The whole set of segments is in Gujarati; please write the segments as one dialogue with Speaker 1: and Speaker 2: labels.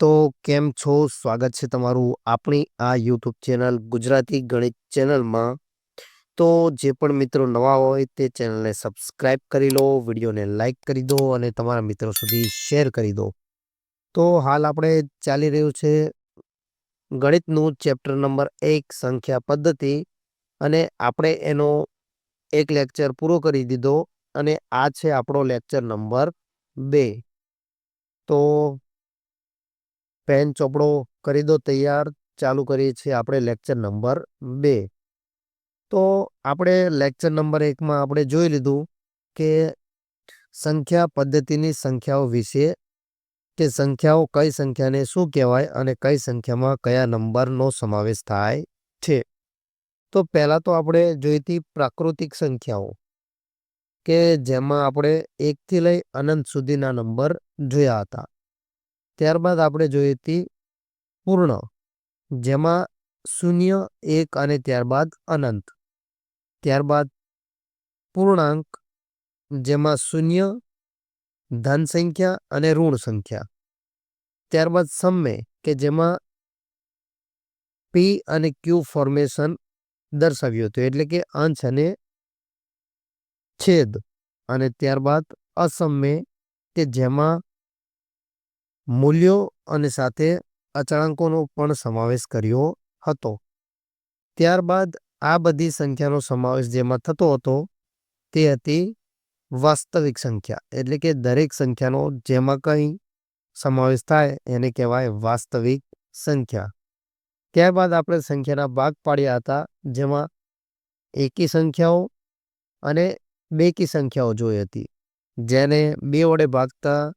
Speaker 1: તો કેમ છો? સ્વાગત છે તમારું આપણી આ યુટ્યુબ ચેનલ, ગુજરાતી ગણિત ચેનલમાં. તો જે પણ મિત્રો નવા હોય તે ચેનલને સબસ્ક્રાઇબ કરી લો, વિડીયોને લાઇક કરી દો અને તમારા મિત્રો સુધી શેર કરી દો. તો હાલ આપણે ચાલી રહ્યું છે ગણિતનું ચેપ્ટર નંબર એક, સંખ્યા પદ્ધતિ. અને આપણે એનો એક લેક્ચર પૂરો કરી દીધો અને આ છે આપણો લેક્ચર નંબર બે. તો પેન ચોપડો કરી દો તૈયાર, ચાલુ કરીએ છીએ આપણે લેક્ચર નંબર બે. તો આપણે લેક્ચર નંબર એકમાં આપણે જોઈ લીધું કે સંખ્યા પદ્ધતિની સંખ્યાઓ વિશે કે સંખ્યાઓ કઈ સંખ્યાને શું કહેવાય અને કઈ સંખ્યામાં કયા નંબરનો સમાવેશ થાય છે. તો પહેલાં તો આપણે જોઈ હતી પ્રાકૃતિક સંખ્યાઓ કે જેમાં આપણે એકથી લઈ અનંત સુધીના નંબર જોયા હતા. ત્યારબાદ આપણે જોઈએ હતી પૂર્ણ, જેમાં શૂન્ય, એક અને ત્યારબાદ અનંત. ત્યારબાદ પૂર્ણાંક, જેમાં શૂન્ય, ધન સંખ્યા અને ઋણ સંખ્યા. ત્યારબાદ સમય કે જેમાં પી અને ક્યુ ફોર્મેશન દર્શાવ્યું હતું, એટલે કે અંશ અને છેદ. અને ત્યારબાદ અસમય કે જેમાં મૂલ્યો અને સાથે અચળાંકોનો પણ સમાવેશ કર્યો હતો. ત્યારબાદ આ બધી સંખ્યાનો સમાવેશ જેમાં થતો હતો, તે હતી વાસ્તવિક સંખ્યા, એટલે કે દરેક સંખ્યાનો જેમાં કંઈ સમાવેશ થાય એને કહેવાય વાસ્તવિક સંખ્યા. ત્યારબાદ આપણે સંખ્યાના ભાગ પાડ્યા હતા, જેમાં એકી સંખ્યાઓ અને બેકી સંખ્યાઓ જોઈ હતી, જેને બે વડે ભાગતા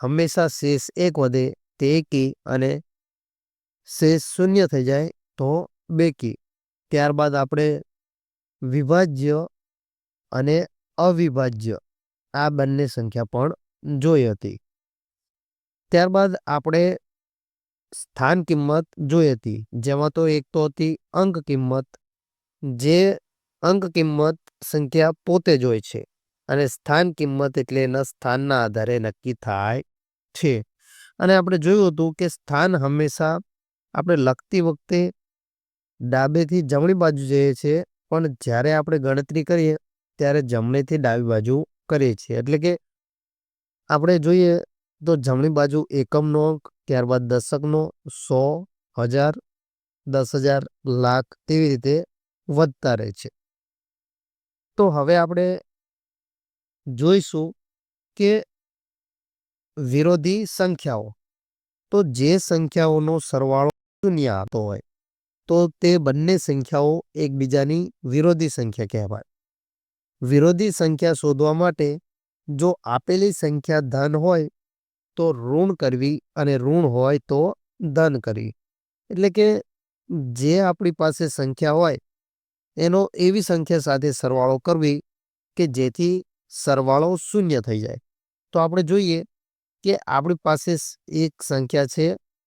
Speaker 1: હંમેશા શેષ એક વધે તે કી અને શેષ શૂન્ય થઈ જાય તો બે કી. ત્યારબાદ આપણે વિભાજ્ય અને અવિભાજ્ય આ બંને સંખ્યા પણ જોઈ હતી. ત્યારબાદ આપણે સ્થાન કિંમત જોઈ હતી, જેમાં તો એક તો હતી અંક કિંમત, જે અંક કિંમત સંખ્યા પોતે જ હોય છે અને સ્થાન કિંમત એટલે એના સ્થાનના આધારે નક્કી થાય છે. અને આપણે જોયું હતું કે સ્થાન હંમેશા આપણે લખતી વખતે ડાબેથી જમણી બાજુ જઈએ છીએ, પણ જ્યારે આપણે ગણતરી કરીએ ત્યારે જમણેથી ડાબી બાજુ કરીએ છીએ. એટલે કે આપણે જોઈએ તો જમણી બાજુ એકમનો અંક, ત્યારબાદ દશકનો સો હજાર, દસ હજાર લાખ તેવી રીતે વધતા રહે છે. તો હવે આપણે જોઈશું કે વિરોધી સંખ્યાઓ. તો જે સંખ્યાઓનો સરવાળો શૂન્ય આવતો હોય, તો તે બંને સંખ્યાઓ એકબીજાની વિરોધી સંખ્યા કહેવાય. વિરોધી સંખ્યા શોધવા માટે જો આપેલી સંખ્યા ધન હોય, તો ઋણ કરવી અને ઋણ હોય તો ધન કરવી. એટલે કે જે આપણી પાસે સંખ્યા હોય, એનો એવી સંખ્યા સાથે સરવાળો કરવી કે જેથી સરવાળો શૂન્ય થઈ જાય. તો આપણે જોઈએ કે આપણી પાસે એક સંખ્યા છે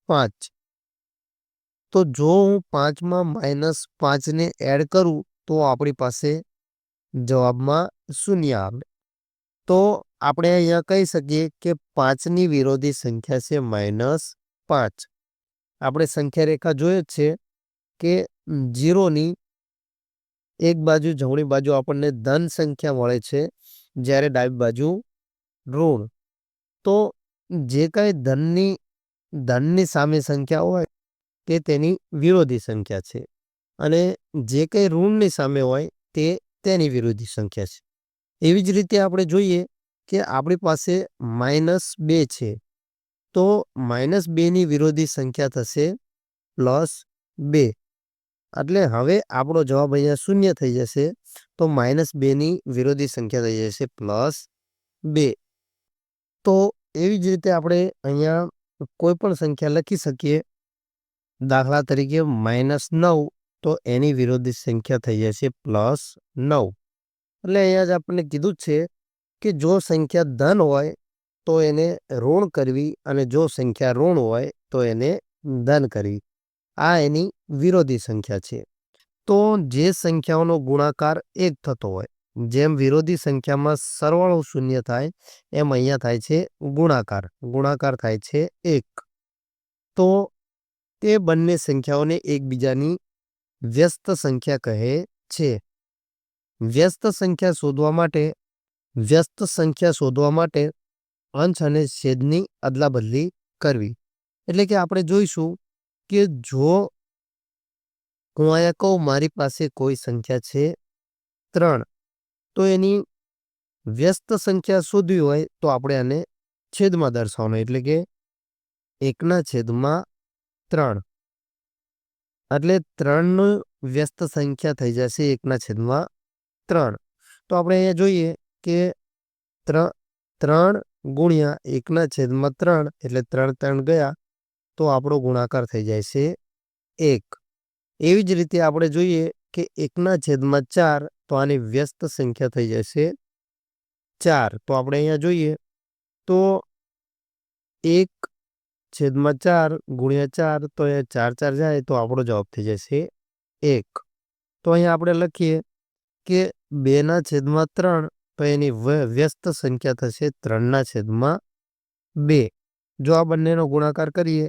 Speaker 1: પાંચ. તો જો હું પાંચમાં માઇનસ પાંચને એડ કરું, તો આપણી પાસે જવાબમાં શૂન્ય આવે. તો આપણે અહીંયા કહી શકીએ કે પાંચની વિરોધી સંખ્યા છે માઇનસ પાંચ. આપણે સંખ્યા રેખા જોઈએ છે કે જીરોની એક બાજુ જમણી બાજુ આપણને ધન સંખ્યા મળે છે, જ્યારે ડાબી બાજુ ઋણ. તો જે કાંઈ ધનની ધનની સામે સંખ્યા હોય તે તેની વિરોધી સંખ્યા છે. અને જે કંઈ ઋણની સામે હોય તે તેની વિરોધી સંખ્યા છે. એવી જ રીતે આપણે જોઈએ કે આપણી પાસે માઇનસ બે છે, તો માઇનસ બેની વિરોધી સંખ્યા થશે પ્લસ બે. એટલે હવે આપણો જવાબ અહીંયા શૂન્ય થઈ જશે, તો માઇનસ બેની વિરોધી સંખ્યા થઈ જશે પ્લસ બે. તો એવી જ રીતે આપણે અહીંયા કોઈ પણ સંખ્યા લખી શકીએ. દાખલા તરીકે માઇનસ નવ તો એની વિરોધી સંખ્યા થઈ જશે પ્લસ નવ. એટલે અહીંયા જ આપણને કીધું છે કે જો સંખ્યા ધન હોય તો એને ઋણ કરવી અને જો સંખ્યા ઋણ હોય તો એને ધન કરવી. આ એની વિરોધી સંખ્યા છે. તો જે સંખ્યાઓનો ગુણાકાર એક થતો હોય જેમ વિરોધી સંખ્યામાં સરવાળો શૂન્ય થાય, એમ અહીંયા થાય છે ગુણાકાર. ગુણાકાર થાય છે એક. તો તે બંને સંખ્યાઓને એકબીજાની વ્યસ્ત સંખ્યા કહે છે. વ્યસ્ત સંખ્યા શોધવા માટે, વ્યસ્ત સંખ્યા શોધવા માટે અંશ અને છેદની અદલાબદલી કરવી. એટલે કે આપણે જોઈશું કે જો હું અહીંયા કહું મારી પાસે કોઈ સંખ્યા છે ત્રણ તો એની વ્યસ્ત સંખ્યા શોધવી હોય તો આપણે આને છેદમાં દર્શાવવાનું એટલે કે એકના છેદમાં ત્રણ. એટલે ત્રણનું વ્યસ્ત સંખ્યા થઈ જશે એકના છેદમાં ત્રણ. તો આપણે અહીંયા જોઈએ કે ત્રણ ગુણ્યા એકના છેદમાં ત્રણ, એટલે ત્રણ ત્રણ ગયા, તો આપણો ગુણાકાર થઈ જાય છે એક. એવી જ રીતે આપણે જોઈએ કે એકના છેદમાં ચાર તો આની વ્યસ્ત સંખ્યા થઈ જશે ચાર. તો આપણે અહીંયા જોઈએ તો એક છેદમાં ચાર ગુણ્યા ચાર તો એ ચાર ચાર જાય તો આપણો જવાબ થઈ જશે એક. તો અહીંયા આપણે લખીએ કે બેના છેદમાં ત્રણ તો એની વ્યસ્ત સંખ્યા થશે ત્રણના છેદમાં બે. જો આ બંનેનો ગુણાકાર કરીએ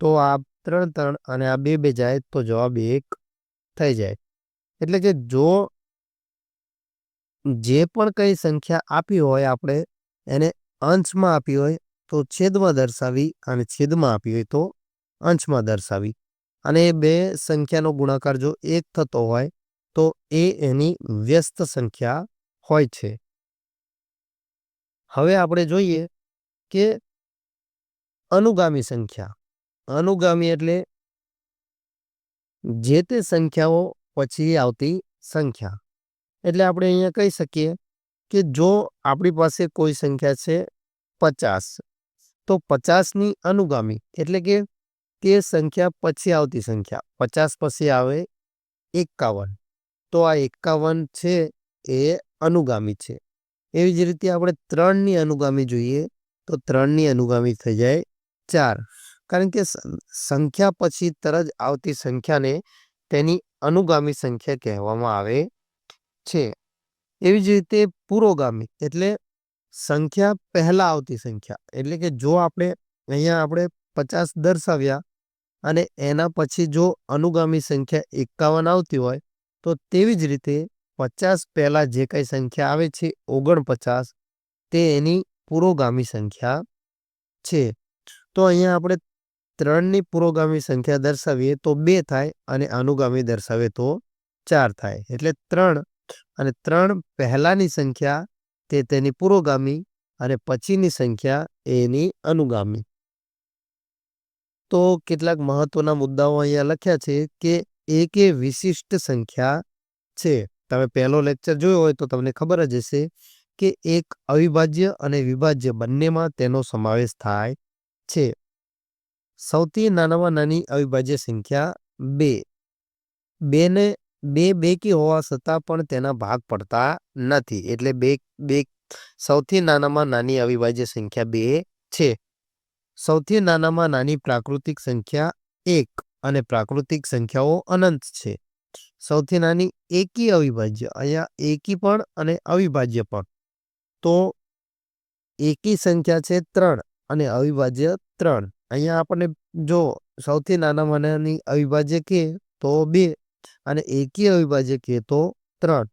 Speaker 1: તો આ ત્રણ ત્રણ અને આ બે બે જાય તો જવાબ એક થઈ જાય. એટલે કે જો જે પણ કઈ સંખ્યા આપી હોય આપણે, એને અંશમાં આપી હોય તો છેદમાં દર્શાવી અને છેદમાં આપી હોય તો અંશમાં દર્શાવી. અને એ બે સંખ્યાનો ગુણાકાર જો એક થતો હોય, તો એ એની વ્યસ્ત સંખ્યા હોય છે. હવે આપણે જોઈએ કે અનુગામી સંખ્યા. અનુગામી એટલે જે તે સંખ્યાઓ પછી આવતી સંખ્યા. એટલે આપણે અહીંયા કહી શકીએ કે જો આપણી પાસે કોઈ સંખ્યા છે પચાસ, તો પચાસની અનુગામી એટલે કે તે સંખ્યા પછી આવતી સંખ્યા, પચાસ પછી આવે એકાવન, તો આ એકાવન છે એ અનુગામી છે. એવી જ રીતે આપણે ત્રણની અનુગામી જોઈએ, તો ત્રણની અનુગામી થઈ જાય ચાર, કારણ કે સંખ્યા પછી તરત આવતી સંખ્યાને તેની અનુગામી સંખ્યા કહેવામાં આવે છે. એવી જ રીતે પુરોગામી, એટલે સંખ્યા પહેલા આવતી સંખ્યા. એટલે કે જો આપણે અહીંયા આપણે પચાસ દર્શાવ્યા અને એના પછી જો અનુગામી સંખ્યા એકાવન આવતી હોય, તો તેવી જ રીતે પચાસ પહેલાં જે કંઈ સંખ્યા આવે છે, ઓગણપચાસ, તે એની પુરોગામી સંખ્યા છે. તો અહીંયા આપણે ત્રણની પુરોગામી સંખ્યા દર્શાવીએ તો બે થાય અને અનુગામી દર્શાવે તો ચાર થાય. એટલે ત્રણ અને ત્રણ પહેલાની સંખ્યા તે તેની પુરોગામી અને પછીની સંખ્યા એની અનુગામી. તો કેટલાક મહત્વના મુદ્દાઓ અહીંયા લખ્યા છે કે એક એ વિશિષ્ટ સંખ્યા છે. તમે પહેલો લેક્ચર જોયો હોય તો તમને ખબર જ હશે કે એક અવિભાજ્ય અને વિભાજ્ય બંનેમાં તેનો સમાવેશ થાય છે. સૌથી નાનામાં નાની અવિભાજ્ય સંખ્યા બે. બેને બે બેકી હોવા છતાં પણ તેના ભાગ પડતા નથી. એટલે બે બે સૌથી નાનામાં નાની અવિભાજ્ય સંખ્યા બે છે. સૌથી નાનામાં નાની પ્રાકૃતિક સંખ્યા એક અને પ્રાકૃતિક સંખ્યાઓ અનંત છે. સૌથી નાની એકી અવિભાજ્ય, અહીંયા એકી પણ અને અવિભાજ્ય પણ. તો એકી સંખ્યા છે ત્રણ અને અવિભાજ્ય ત્રણ. અહીંયા આપણને જો સૌથી નાનામાં નાની અવિભાજ્ય કે તો બે અને એકી અવિભાજ્ય કે તો ત્રણ.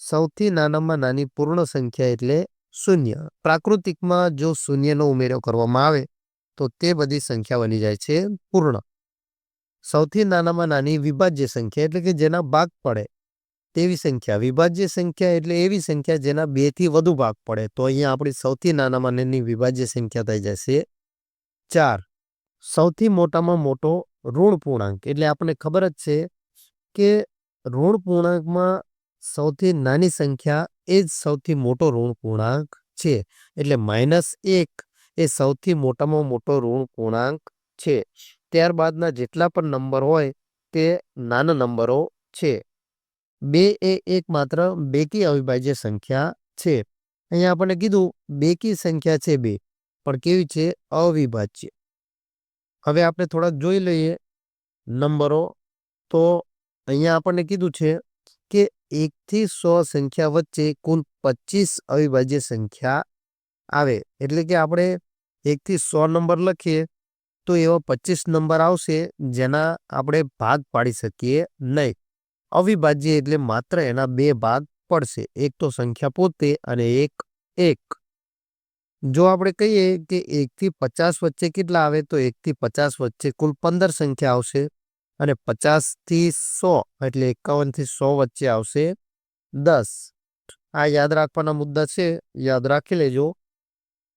Speaker 1: સૌથી નાનામાં નાની પૂર્ણ સંખ્યા એટલે શૂન્ય. પ્રાકૃતિકમાં જો શૂન્યનો ઉમેરો કરવામાં આવે, તો તે બધી સંખ્યા બની જાય છે પૂર્ણ. સૌથી નાનામાં નાની વિભાજ્ય સંખ્યા એટલે કે જેના ભાગ પડે, તેવી સંખ્યા. વિભાજ્ય સંખ્યા એટલે એવી સંખ્યા જેના બેથી વધુ ભાગ પડે. તો અહીંયા આપણી સૌથી નાનામાં નાની વિભાજ્ય સંખ્યા થઈ જશે ચાર. સૌથી મોટામાં મોટો ઋણ પૂર્ણાંક. એટલે આપણને ખબર જ છે કે ઋણ પૂર્ણાંકમાં સૌથી નાની સંખ્યા એ જ સૌથી મોટો ઋણ પૂર્ણાંક છે. એટલે માઇનસ એક એ સૌથી મોટામાં મોટો ઋણ પૂર્ણાંક છે. ત્યારબાદના જેટલા પણ નંબર હોય તે નાના નંબરો છે. બે એ એક માત્ર બેકી અવિભાજ્ય સંખ્યા છે. અહીંયા આપણે કીધું બેકી સંખ્યા છે બે, પણ કેવી છે? અવિભાજ્ય. હવે આપણે થોડાક જોઈ લઈએ નંબરો. તો અહીંયા આપણને કીધું છે કે એકથી સો સંખ્યા વચ્ચે કુલ પચીસ અવિભાજ્ય સંખ્યા આવે. એટલે કે આપણે એકથી સો નંબર લખીએ તો એવા પચીસ નંબર આવશે જેના આપણે ભાગ પાડી શકીએ નહીં. અવિભાજ્ય એટલે માત્ર એના બે ભાગ પડશે. એક તો સંખ્યા પોતે અને એક એક. જો આપણે કહીએ કે એકથી પચાસ વચ્ચે કેટલા આવે તો એકથી પચાસ વચ્ચે કુલ પંદર સંખ્યા આવશે. અને પચાસથી સો એટલે એકાવનથી સો વચ્ચે આવશે દસ. આ યાદ રાખવાના મુદ્દા છે, યાદ રાખી લેજો.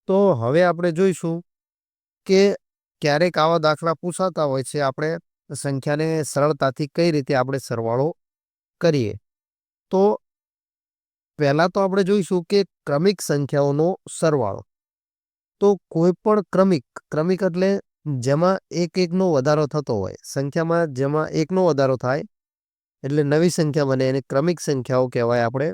Speaker 1: તો હવે આપણે જોઈશું કે ક્યારેક આવા દાખલા પૂછાતા હોય છે, આપણે સંખ્યાને સરળતાથી કઈ રીતે આપણે સરવાળો કરીએ. તો પહેલાં તો આપણે જોઈશું કે ક્રમિક સંખ્યાઓનો સરવાળો. તો કોઈ પણ ક્રમિક ક્રમિક એટલે જેમાં એક એકનો વધારો થતો હોય. સંખ્યામાં જેમાં એકનો વધારો થાય, એટલે નવી સંખ્યા બને એને ક્રમિક સંખ્યાઓ કહેવાય આપણે.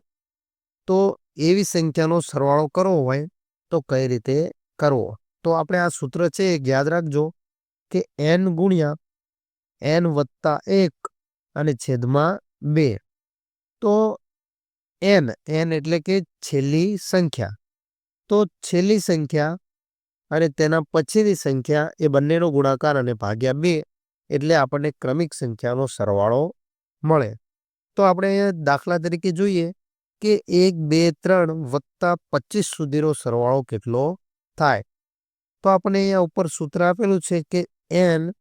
Speaker 1: તો એવી સંખ્યાનો સરવાળો કરવો હોય, તો કઈ રીતે કરવો? તો આપણે આ સૂત્ર છે એ યાદ રાખજો કે એન ગુણ્યા એન વત્તા એક અને છેદમાં બે. તો એન એન એટલે કે છેલ્લી સંખ્યા. તો છેલ્લી સંખ્યા અને તેના પછીની સંખ્યા એ બંનેનો ગુણાકાર અને ભાગ્યા બે એટલે આપણને ક્રમિક સંખ્યાનો સરવાળો મળે. તો આપણે દાખલા તરીકે જોઈએ કે એક, બે, ત્રણ વત્તા પચીસ સુધીનો સરવાળો કેટલો થાય? તો આપણે અહીંયા ઉપર સૂત્ર આપેલું છે કે એન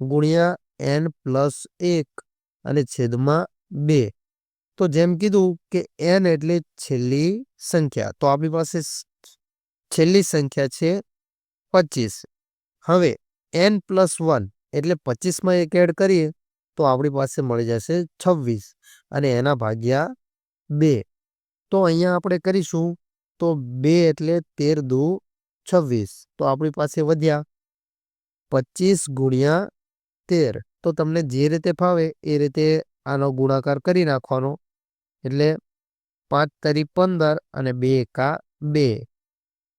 Speaker 1: ગુણ્યા એન પ્લસ એક અને છેદમાં બે. તો જેમ કીધું કે એન એટલે છેલ્લી સંખ્યા. તો આપણી પાસે છેલ્લી સંખ્યા છે પચીસ. હવે એન પ્લસ વન એટલે પચીસમાં એક એડ કરીએ તો આપણી પાસે મળી જશે છવ્વીસ અને એના ભાગ્યા બે. તો અહીંયા આપણે કરીશું તો બે એટલે તેર દુ છવ્વીસ. તો આપણી પાસે વધ્યા પચીસ ગુણ્યા તેર. તો તમને જે રીતે ફાવે એ રીતે આનો ગુણાકાર કરી નાખવાનો. એટલે પાંચ તરી પંદર અને બે એકા બે.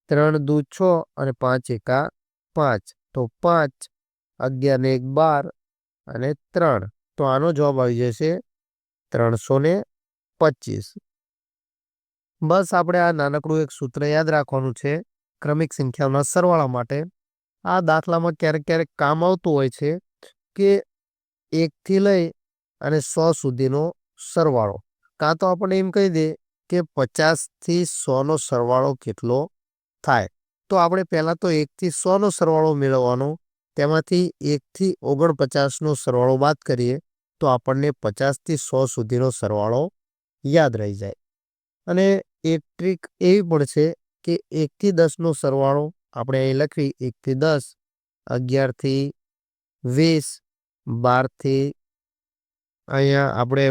Speaker 1: ત્રણ દુ છ અને પાંચ એકા પાંચ. તો પાંચ, અગિયાર ને એક બાર અને ત્રણ. તો આનો જવાબ આવી જશે ત્રણસો ને પચીસ. બસ આપણે આ નાનકડું એક સૂત્ર યાદ રાખવાનું છે ક્રમિક સંખ્યાઓના સરવાળા માટે. આ દાખલામાં ક્યારેક ક્યારેક કામ આવતું હોય છે કે એકથી લઈ અને સો સુધીનો સરવાળો. કાં તો આપણે એમ કહી દે કે પચાસથી સોનો સરવાળો કેટલો થાય. તો આપણે પહેલાં તો એકથી સોનો સરવાળો મેળવવાનો, તેમાંથી એકથી ઓગણપચાસનો સરવાળો બાદ કરીએ, તો આપણને પચાસથી સો સુધીનો સરવાળો યાદ રહી જાય. અને એક ટ્રીક એવી પણ છે કે એકથી દસનો સરવાળો આપણે અહીં લખવી એકથી દસ, અગિયારથી વીસ, બારથી અહીંયા આપણે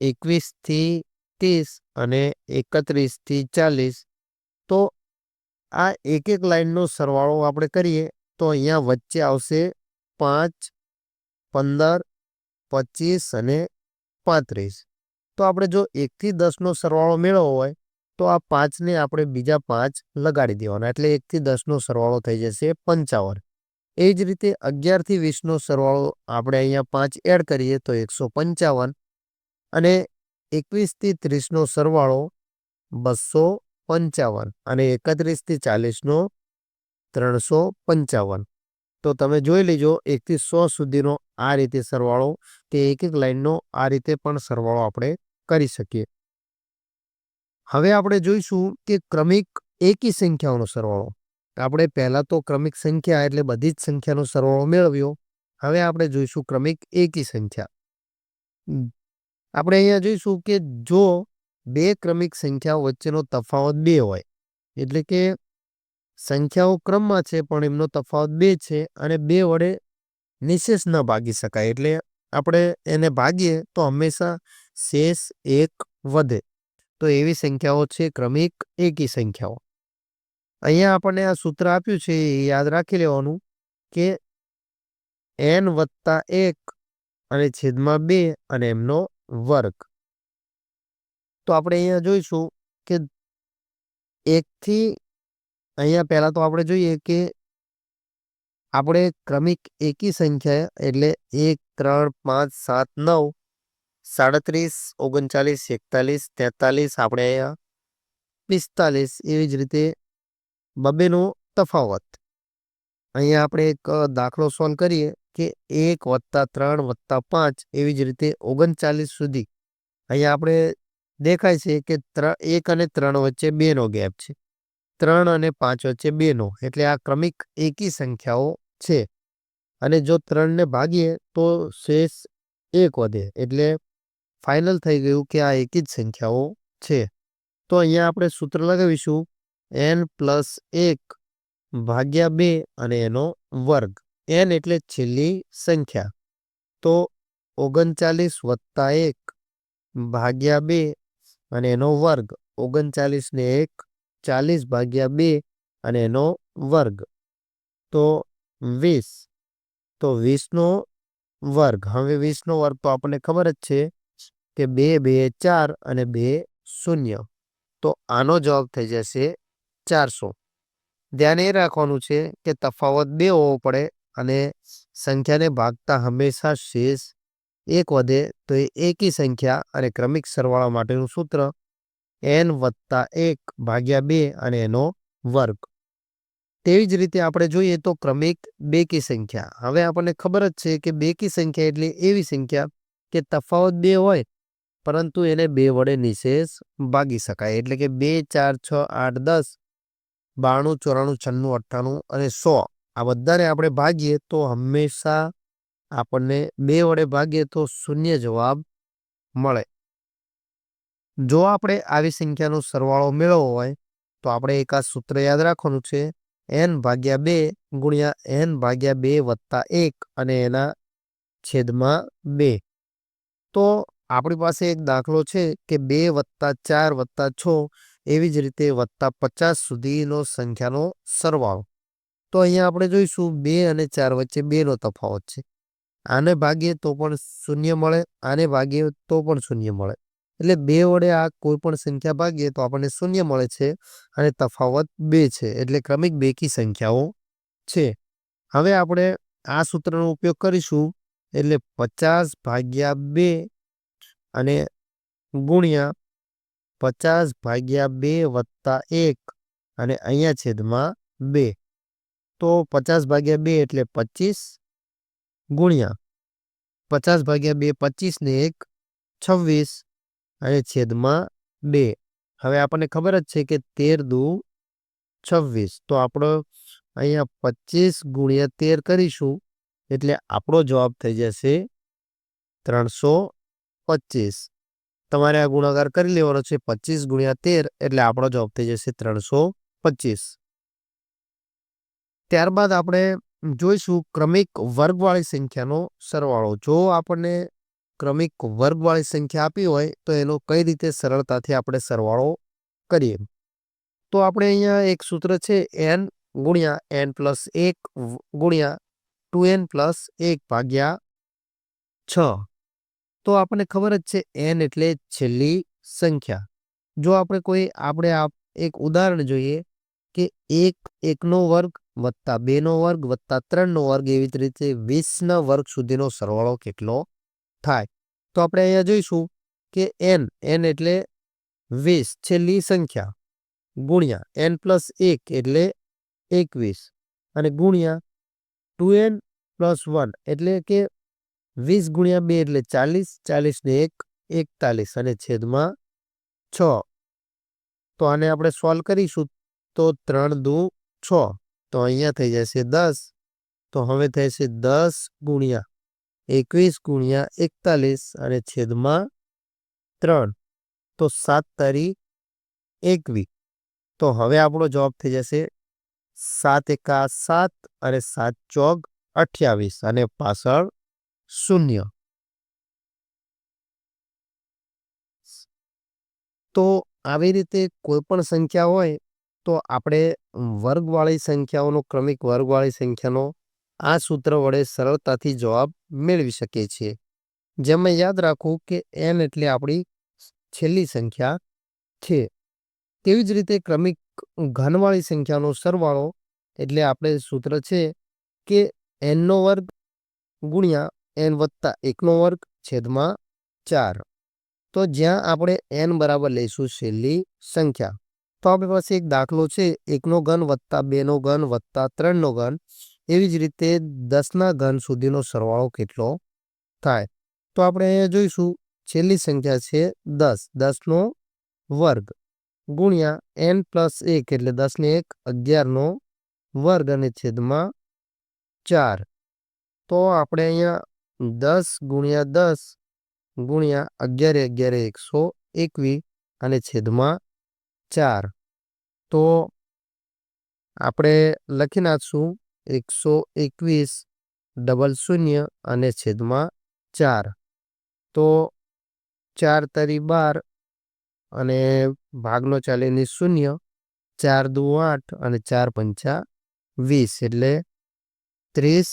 Speaker 1: એકવીસથી ત્રીસ અને એકત્રીસથી ચાલીસ. તો આ એક એક લાઈનનો સરવાળો આપણે કરીએ તો અહીંયા વચ્ચે આવશે પાંચ, પંદર, પચીસ અને પાંત્રીસ. તો આપણે જો એકથી દસનો સરવાળો મેળવવો હોય તો આ પાંચને આપણે બીજા પાંચ લગાડી દેવાના, એટલે એકથી દસનો સરવાળો થઈ જશે પંચાવન. એ જ રીતે અગિયારથી વીસનો સરવાળો આપણે અહીંયા પાંચ એડ કરીએ તો એકસો પંચાવન. અને એકવીસથી ત્રીસનો સરવાળો બસો પંચાવન અને એકત્રીસથી ચાલીસનો ત્રણસો પંચાવન. તો તમે જોઈ લેજો એકથી સો સુધીનો આ રીતે સરવાળો કે એક એક લાઈનનો આ રીતે પણ સરવાળો આપણે કરી શકીએ. હવે આપણે જોઈશું કે ક્રમિક એકી સંખ્યાઓનો સરવાળો. આપણે પહેલાં તો ક્રમિક સંખ્યા એટલે બધી જ સંખ્યાનો સરવાળો મેળવ્યો. હવે આપણે જોઈશું ક્રમિક એકી સંખ્યા. આપણે અહીંયા જોઈશું કે જો બે ક્રમિક સંખ્યાઓ વચ્ચેનો તફાવત બે હોય. એટલે કે સંખ્યાઓ ક્રમમાં છે, પણ એમનો તફાવત બે છે અને બે વડે નિશેષ ન ભાગી શકાય. એટલે આપણે એને ભાગીએ તો હંમેશા શેષ એક વધે. તો એવી સંખ્યાઓ છે, ક્રમિક એકી સંખ્યાઓ. અહીંયા આપણને આ સૂત્ર આપ્યું છે, એ યાદ રાખી લેવાનું કે એન વત્તા એક અને છેદમાં બે અને એમનો વર્ગ. તો આપણે અહીંયા જોઈશું કે એકથી, અહીંયા પહેલાં તો આપણે જોઈએ કે આપણે ક્રમિક એકી સંખ્યા એટલે એક, ત્રણ, પાંચ, સાત, નવ, સાડત્રીસ, ઓગણચાલીસ, એકતાલીસ, તેતાલીસ, આપણે અહીંયા પિસ્તાલીસ, એવી જ રીતે બબેનો તફાવત. અહીંયા આપણે એક દાખલો સોલ્વ કરીએ કે એક વત્તા ત્રણ વત્તા પાંચ, એવી જ રીતે ઓગણચાલીસ સુધી. અહીંયા આપણે દેખાય છે કે એક અને ત્રણ વચ્ચે બેનો ગેપ છે. ત્રણ અને પાંચ વચ્ચે બેનો, એટલે આ ક્રમિક એકી સંખ્યાઓ છે. અને જો ત્રણને ભાગીએ તો શેષ એક વધે, એટલે ફાઇનલ થઈ ગયું કે આ એકી જ સંખ્યાઓ છે. તો અહીંયા આપણે સૂત્ર લગાવીશું. એન પ્લસ એક ભાગ્યા બે અને એનો વર્ગ. એન એટલે છેલ્લી સંખ્યા. તો ઓગણચાલીસ વત્તા એક ભાગ્યા બે અને એનો વર્ગ ઓગણચાલીસ ને એક, ચાલીસ ભાગ્યા બે અને એનો વર્ગ. તો વીસ. તો વીસનો વર્ગ. હવે વીસનો વર્ગ તો આપણને ખબર જ છે કે બે બે, ચાર અને બે, શૂન્ય. તો આનો જવાબ થઈ જશે ચારસો. ધ્યાન એ રાખવાનું છે કે તફાવત બે હોવો પડે અને સંખ્યાને ભાગતા હંમેશા શેષ એક વધે તો એ એકી સંખ્યા અને ક્રમિક સરવાળા માટેનું સૂત્ર એન વત્તા એક ભાગ્યા બે અને એનો વર્ગ. તેવી જ રીતે આપણે જોઈએ તો ક્રમિક બેકી સંખ્યા. હવે આપણને ખબર જ છે કે બેકી સંખ્યા એટલે એવી સંખ્યા કે તફાવત બે હોય, પરંતુ એને બે વડે નિશેષ ભાગી શકાય. એટલે કે બે, ચાર, છ, આઠ, દસ, બાણું, ચોરાણું, છન્નું, અઠ્ઠાણું અને સો. આ બધાને આપણે ભાગીએ તો હંમેશા આપણને બે વડે ભાગીએ તો શૂન્ય જવાબ મળે. જો આપણે આવી સંખ્યાનો સરવાળો મેળવવો હોય, તો આપણે એક આ સૂત્ર યાદ રાખવાનું છે. એન ભાગ્યા બે ગુણ્યા એન ભાગ્યા બે વત્તા એક અને એના છેદમાં બે. તો આપણી પાસે એક દાખલો છે કે બે વત્તા ચાર વત્તા છ એવી જ રીતે વત્તા પચાસ સુધીનો સંખ્યાનો સરવાળો. તો અહીંયા આપણે જોઈશું બે અને ચાર વચ્ચે બેનો તફાવત છે. આને ભાગીએ તો પણ શૂન્ય મળે, આને ભાગીએ તો પણ શૂન્ય મળે. એટલે બે વડે આ કોઈ પણ સંખ્યા ભાગીએ તો આપણને શૂન્ય મળે છે અને તફાવત બે છે, એટલે ક્રમિક બેકી સંખ્યાઓ છે. હવે આપણે આ સૂત્રનો ઉપયોગ કરીશું, એટલે પચાસ ભાગ્યા બે અને ગુણ્યા પચાસ ભાગ્યા બે વત્તા એક અને અહીંયા છેદમાં બે. તો પચાસ ભાગ્યા બે એટલે પચીસ ગુણ્યા પચાસ ભાગ્યા બે પચીસ ને એક, છવ્વીસ અને છેદમાં બે. હવે આપણને ખબર જ છે કે તેર દુ છવ્વીસ. તો આપણો અહીંયા પચીસ ગુણ્યા તેર કરીશું એટલે આપણો જવાબ થઈ જશે ત્રણસો પચીસ. તમારે આ ગુણાકાર કરી લેવાનો છે પચીસ ગુણ્યા તેર એટલે આપણો જવાબ થઈ જશે ત્રણસો પચીસ. ત્યારબાદ આપણે જોઈશું ક્રમિક વર્ગવાળી સંખ્યાનો સરવાળો. જો આપણને ક્રમિક વર્ગવાળી સંખ્યા આપી હોય, તો એનો કઈ રીતે સરળતાથી આપણે સરવાળો કરીએ? તો આપણે અહીંયા એક સૂત્ર છે એન ગુણ્યા એન પ્લસ એક ગુણ્યા ટુ એન પ્લસ એક ભાગ્યા છ. તો આપણને ખબર જ છે એન એટલે છેલ્લી સંખ્યા. જો આપણે કોઈ, આપણે એક ઉદાહરણ જોઈએ કે એક, એકનો વર્ગ વત્તા બેનો વર્ગ વત્તા ત્રણનો વર્ગ એવી જ રીતે વીસના વર્ગ સુધીનો સરવાળો કેટલો થાય. તો આપણે અહીંયા જોઈશું કે એન એન એટલે વીસ છેલ્લી સંખ્યા, ગુણ્યા એન પ્લસ એક એટલે એકવીસ અને ગુણ્યા ટુ એન પ્લસ વન એટલે કે વીસ ગુણ્યા બે એટલે ચાલીસ ચાલીસ ને એક, એકતાલીસ અને છેદમાં છ. તો આને આપણે સોલ્વ કરીશું તો ત્રણ દુ છ. તો અહીંયા થઈ જશે દસ. તો હવે થશે દસ ગુણ્યા એકવીસ ગુણ્યા એકતાલીસ અને છેદમાં ત્રણ. તો સાત તારી એકવીસ તો હવે આપણો જવાબ થઈ જશે સાત એકા સાત અને સાત ચોક અઠ્યાવીસ અને પાછળ શૂન્ય. તો આવી રીતે કોઈ પણ સંખ્યા હોય તો આપણે વર્ગવાળી સંખ્યાઓનો, ક્રમિક વર્ગવાળી સંખ્યાનો આ સૂત્ર વડે સરળતાથી જવાબ મેળવી શકીએ છીએ. જેમાં યાદ રાખવું કે એન એટલે આપણી છેલ્લી સંખ્યા છે. તેવી જ રીતે ક્રમિક ઘનવાળી સંખ્યાનો સરવાળો એટલે આપણે સૂત્ર છે કે એનનો વર્ગ ગુણ્યા એન વત્તા એકનો વર્ગ છેદમાં ચાર. તો જ્યાં આપણે એન બરાબર લઈશું છેલ્લી સંખ્યા. તો આપણી પાસે એક દાખલો છે, એકનો ઘન વત્તા બેનો ઘન વત્તા ત્રણનો ઘન. એવી જ રીતે દસના ઘન સુધીનો સરવાળો કેટલો થાય? તો આપણે અહીંયા જોઈશું, છેલ્લી સંખ્યા છે દસ. દસનો વર્ગ ગુણ્યા એન પ્લસ એક એટલે દસને એક, અગિયારનો વર્ગ અને છેદમાં ચાર. તો આપણે અહીંયા દસ ગુણ્યા દસ ગુણ્યા અગિયારે અગિયારે એકસો એકવીસ અને છેદમાં ચાર. તો આપણે લખી નાખશું એકસો એકવીસ ડબલ શૂન્ય અને છેદમાં ચાર. તો ચાર તરી બાર અને ભાગનો ચાલીની શૂન્ય, ચાર દુ આઠ અને ચાર પંચા વીસ એટલે ત્રીસ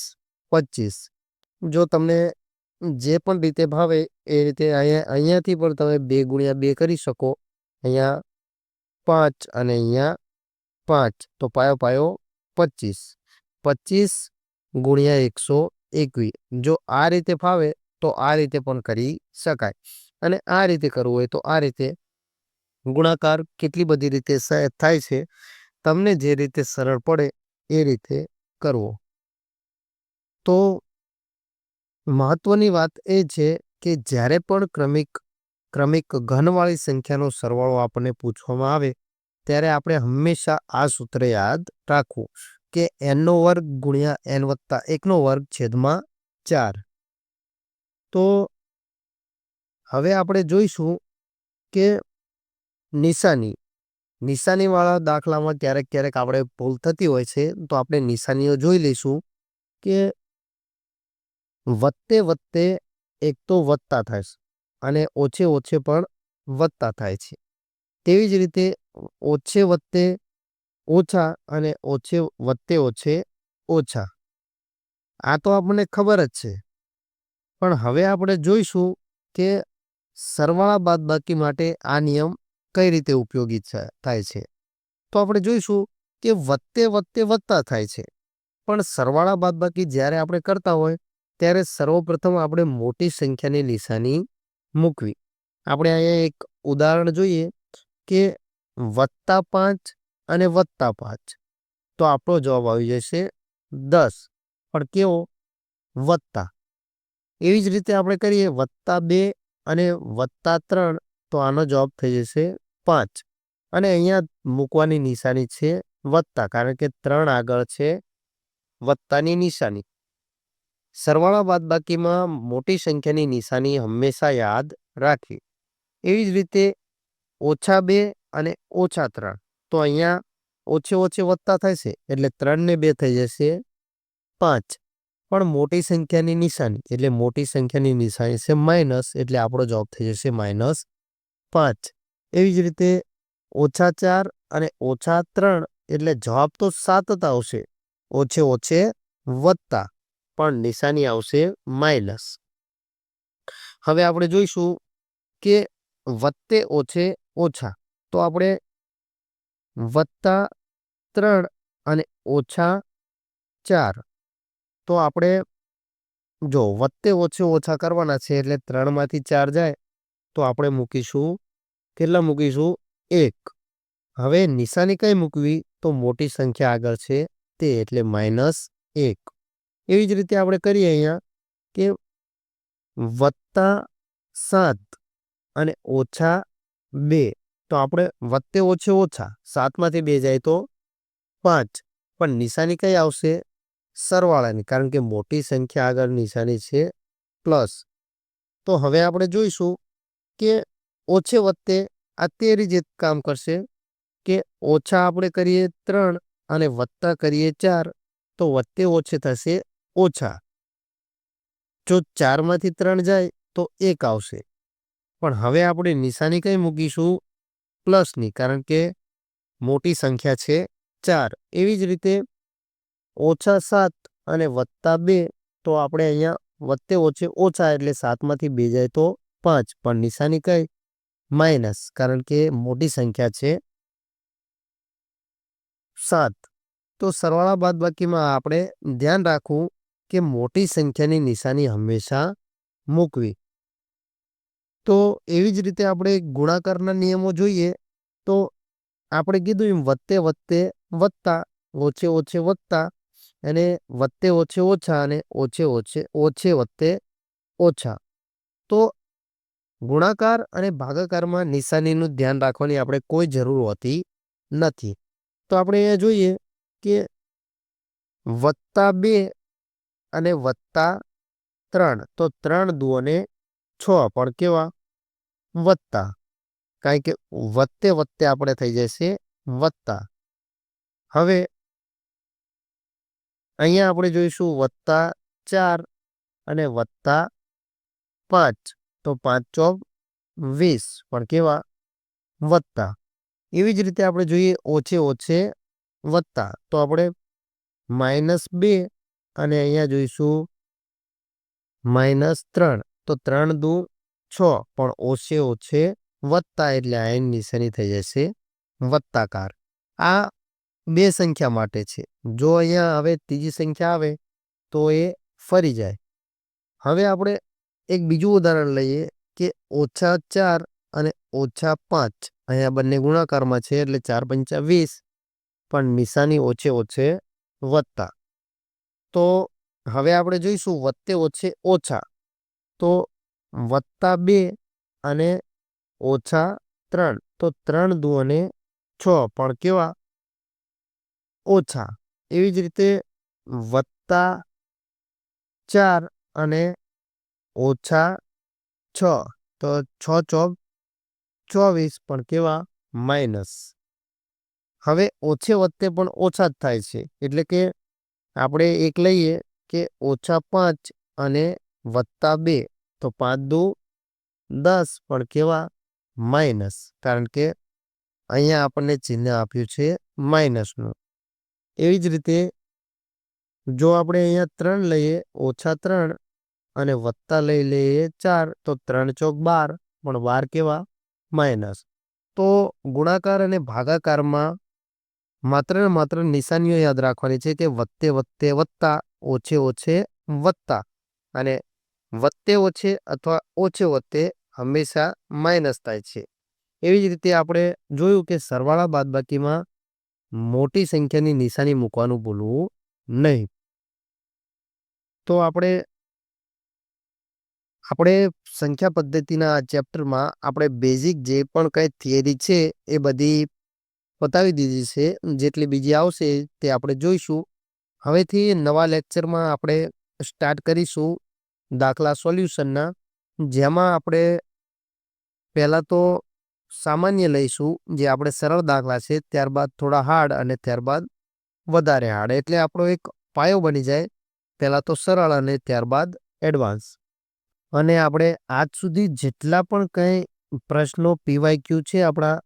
Speaker 1: પચીસ. જો તમને જે પણ રીતે ભાવે એ રીતે અહીંયા, અહીંયાથી પણ તમે બે ગુણ્યા બે કરી શકો. અહીંયા પાંચ અને અહીંયા પાંચ. તો પાયો પાયો પચીસ. પચીસ ગુણ્યા એકસો એકવીસ. જો આ રીતે ફાવે, તો આ રીતે પણ કરી શકાય. અને આ રીતે કરવું હોય તો આ રીતે ગુણાકાર કેટલી બધી રીતે થાય છે, તમને જે રીતે સરળ પડે એ રીતે કરવો. તો મહત્વની વાત એ છે કે જ્યારે પણ ક્રમિક ક્રમિક ઘનવાળી સંખ્યાનો સરવાળો આપણને પૂછવામાં આવે, ત્યારે આપણે હંમેશા આ સૂત્ર યાદ રાખવું કે એનનો વર્ગ ગુણ્યા એન વત્તા એકનો વર્ગ છેદમાં ચાર. તો હવે આપણે જોઈશું કે નિશાની, નિશાનીવાળા દાખલામાં ક્યારેક ક્યારેક આપણે ભૂલ થતી હોય છે, તો આપણે નિશાનીઓ જોઈ લઈશું કે વત્તે વત્તે એક તો વત્તા છે. અને ઓછે ઓછે પણ વધતા થાય છે. તેવી જ રીતે ઓછે વધતે ઓછા અને ઓછે વધતે ઓછે ઓછા. આ તો આપણને ખબર જ છે. પણ હવે આપણે જોઈશું કે સરવાળા બાદબાકી માટે આ નિયમ કઈ રીતે ઉપયોગી થાય છે. તો આપણે જોઈશું કે વધતે વધતે વધતા થાય છે. પણ સરવાળા બાદબાકી જ્યારે આપણે કરતા હોય, ત્યારે સર્વપ્રથમ આપણે મોટી સંખ્યાની નિશાની મૂકવી. આપણે અહીંયા એક ઉદાહરણ જોઈએ કે વત્તા પાંચ અને વત્તા પાંચ. તો આપણો જવાબ આવી જશે દસ. પણ કેવો? વત્તા. એવી જ રીતે આપણે કરીએ વત્તા બે અને વત્તા ત્રણ તો આનો જવાબ થઈ જશે પાંચ. અને અહીંયા મૂકવાની નિશાની છે વત્તા, કારણ કે ત્રણ આગળ છે વત્તાની નિશાની. સરવાળા બાદબાકીમાં મોટી સંખ્યાની નિશાની હંમેશા યાદ રાખવી. એવી જ રીતે ઓછા બે અને ઓછા ત્રણ. તો અહીંયા ઓછે ઓછે થાય છે, એટલે ત્રણને બે થઈ જશે પાંચ. પણ મોટી સંખ્યાની નિશાની, એટલે મોટી સંખ્યાની નિશાની છે માઇનસ, એટલે આપણો જવાબ થઈ જશે માઇનસ પાંચ. એવી જ રીતે ઓછા ચાર અને ઓછા ત્રણ, એટલે જવાબ તો સાત જ આવશે. ઓછે ઓછે વત્તા પણ નિશાની આવશે માઇનસ હવે આપણે જોઈશું કે વત્તે ઓછે ઓછા, તો આપણે વત્તા ત્રણ અને ઓછા ચાર, તો આપણે જો વત્તે ઓછે ઓછા કરવાના છે એટલે ત્રણમાંથી ચાર જાય, તો આપણે મૂકીશું કેટલા મૂકીશું? એક. હવે નિશાની કઈ મૂકવી? તો મોટી સંખ્યા આગળ છે તે એટલે માઇનસ એક. એવી જ રીતે આપણે કરીએ અહીંયા કે વત્તા સાત અને ઓછા બે. તો આપણે વત્તે ઓછે ઓછા સાતમાંથી બે જાય તો પાંચ. પણ નિશાની કઈ આવશે? સરવાળાની. કારણ કે મોટી સંખ્યા આગળ નિશાની છે પ્લસ. તો હવે આપણે જોઈશું કે ઓછે વત્તે આ તે રીતે કામ કરશે કે ઓછા આપણે કરીએ ત્રણ અને વત્તા કરીએ ચાર. તો વત્તે ઓછે થશે ઓછા. જો ચારમાંથી ત્રણ જાય, તો એક આવશે. પણ હવે આપણે નિશાની કઈ મૂકીશું? પ્લસની, કારણ કે મોટી સંખ્યા છે ચાર. એવી જ રીતે ઓછા સાત અને વત્તા બે, તો આપણે અહીંયા વત્તે ઓછે ઓછા એટલે સાતમાંથી બે જાય તો પાંચ. પણ નિશાની કઈ? માઇનસ, કારણ કે મોટી સંખ્યા છે સાત. તો સરવાળા બાદબાકીમાં આપણે ધ્યાન રાખવું કે મોટી સંખ્યાની નિશાની હંમેશા મૂકવી. તો એવી જ રીતે આપણે ગુણાકારના નિયમો જોઈએ, તો આપણે કીધું એમ વધતે વધતે વધતા, ઓછે ઓછે વધતા, અને વધતે ઓછે ઓછા અને ઓછે ઓછે ઓછે વત્તે ઓછા. તો ગુણાકાર અને ભાગાકારમાં નિશાનીનું ધ્યાન રાખવાની આપણે કોઈ જરૂર હોતી નથી. તો આપણે અહીંયા જોઈએ કે વત્તા બે અને વત્તા ત્રણ. તો ત્રણ દુઓને છ, પણ કેવા? વત્તા. કારણ કે વત્તે વત્તે આપણે થઈ જશે વત્તા. હવે અહીંયા આપણે જોઈશું વત્તા ચાર અને વત્તા પાંચ. તો પાંચ ચોક વીસ, પણ કેવા? વત્તા. એવી જ રીતે આપણે જોઈએ ઓછે ઓછે વત્તા. તો આપણે માઇનસ બે અને અહીંયા જોઈશું. માઇનસ ત્રણ. તો ત્રણ દુ છ. પણ ઓછે ઓછે વત્તા એટલે આયન નિશાની થઈ જશે? વત્તાકાર. આ બે સંખ્યા માટે છે. જો અહીંયા હવે ત્રીજી સંખ્યા આવે, તો એ ફરી જાય. હવે આપણે એક બીજું ઉદાહરણ લઈએ કે ઓછા ચાર અને ઓછા પાંચ. અહીંયા બંને ગુણાકારમાં છે એટલે ચાર પંચા વીસ. પણ નિશાની ઓછે ઓછે વત્તા. તો હવે આપણે જોઈશું વત્તે ઓછે ઓછા. તો વત્તા બે અને ઓછા ત્રણ. તો ત્રણ દુ અને છ. પણ કેવા? ઓછા. એવી જ રીતે વત્તા ચાર અને ઓછા છ. તો છ ચોક ચોવીસ. પણ કેવા? માઇનસ હવે ઓછે વત્તે પણ ઓછા જ થાય છે. એટલે કે આપણે એક લઈએ કે ઓછા પાંચ અને વત્તા બે, તો પાંચ દુ દસ, પણ કેવા? માઇનસ કારણ કે અહીંયા આપણને ચિહ્ન આપ્યું છે માઇનસનું એવી જ રીતે જો આપણે અહીંયા ત્રણ લઈએ, ઓછા ત્રણ અને વત્તા લઈ લઈએ ચાર, તો ત્રણ ચોક બાર, પણ બાર કેવા? માઇનસ તો ગુણાકાર અને ભાગાકારમાં માત્ર ને માત્ર નિશાનીઓ યાદ રાખવાની છે કે વત્તે વત્તે વત્તા ઓછે ઓછે વત્તા અને વત્તે ઓછે અથવા ઓછે વત્તે હંમેશા માઇનસ થાય છે. એવી જ રીતે આપણે જોયું કે સરવાળા બાદબાકીમાં મોટી સંખ્યાની નિશાની મૂકવાનું ભૂલવું નહીં. તો આપણે આપણે સંખ્યા પદ્ધતિના ચેપ્ટરમાં આપણે બેઝિક જે પણ કંઈ થિયરી છે એ બધી બતાવી દીધી છે. જેટલી બીજી આવશે તે આપણે જોઈશું. હવેથી નવા લેક્ચરમાં આપણે સ્ટાર્ટ કરીશું દાખલા સોલ્યુશનના. જેમાં આપણે પહેલાં તો સામાન્ય લઈશું જે આપણે સરળ દાખલા છે, ત્યારબાદ થોડા હાર્ડ અને ત્યારબાદ વધારે હાર્ડ. એટલે આપણો એક પાયો બની જાય. પહેલાં તો સરળ અને ત્યારબાદ એડવાન્સ. અને આપણે આજ સુધી જેટલા પણ કંઈ પ્રશ્નો પીવાય ક્યુ છે આપણા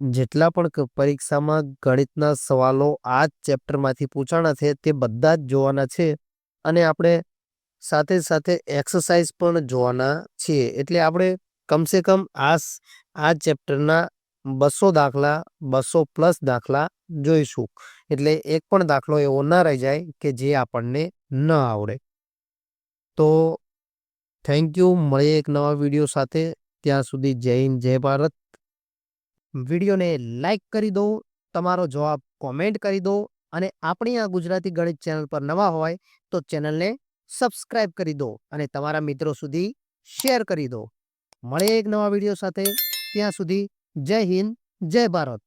Speaker 1: જેટલા પણ પરીક્ષામાં ગણિતના સવાલો આ ચેપ્ટરમાંથી પૂછાણા છે, તે બધા જ જોવાના છે અને આપણે સાથે સાથે એક્સરસાઇઝ પણ જોવાના છીએ. એટલે આપણે કમસે કમ આ આ ચેપ્ટરના બસો દાખલા, બસો પ્લસ દાખલા જોઈશું. એટલે એક પણ દાખલો એવો ના રહી જાય કે જે આપણને ન આવડે. તો થેન્ક યુ, મળીએ એક નવા વીડિયો સાથે. ત્યાં સુધી જય હિન્દ, જય ભારત. વિડીયોને લાઈક કરી દો, તમારો જવાબ કોમેન્ટ કરી દો અને આપણી આ ગુજરાતી ગણિત ચેનલ પર નવા હોય તો ચેનલને સબસ્ક્રાઇબ કરી દો અને તમારા મિત્રો સુધી શેર કરી દો. મળે એક નવા વીડિયો સાથે. ત્યાં સુધી જય હિન્દ, જય ભારત.